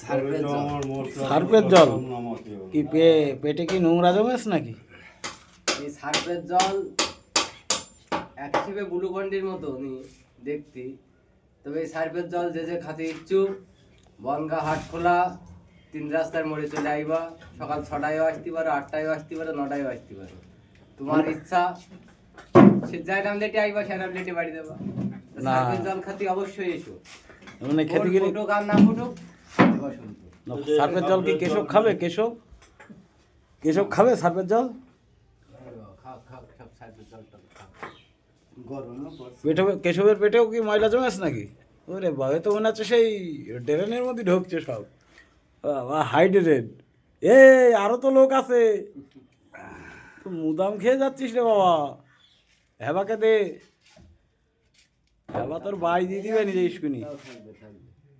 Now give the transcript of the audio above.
সার্ফের জল। সার্ফের জল? কি পেটে কি নোংরা জমেছ নাকি? এই সার্ফের জল এক হিসেবে গ্লুকন্ডির মতো নি দেখতে। তবে এই সার্ফের জল যে যে খাতে ইচ্ছুক বনগা হাট খোলা তিন রাস্তার মোড়ে চলে আইবা সকাল ছটায়ও আসতে পারো আটটায়ও আসতে পারো নটায়ও আসতে পারো। তোমার ইচ্ছা সে যাই নাম লেটে আইবা সে নাম লেটে বাড়ি দেবা। সার্ফের জল খাতে অবশ্যই এসো। মানে খেতে গেলে আর না ফুটুক সার্ফের জল কি কেশব খাবে? কেশব? কেশব খাবে সার্ফের জল? পেটে কেশবের পেটেও কি ময়লা জমেছ নাকি? ওরে বাবা তো মনে হচ্ছে সেই ড্রেনের মধ্যে ঢুকছে সব। হাইড্রেটেড এ আরও তো লোক আছে। মুদাম খেয়ে যাচ্ছিস রে বাবা। হ্যাবাকে দে। হ্যাবা তোর বাই দিয়ে দিবে নিজে স্কুনি।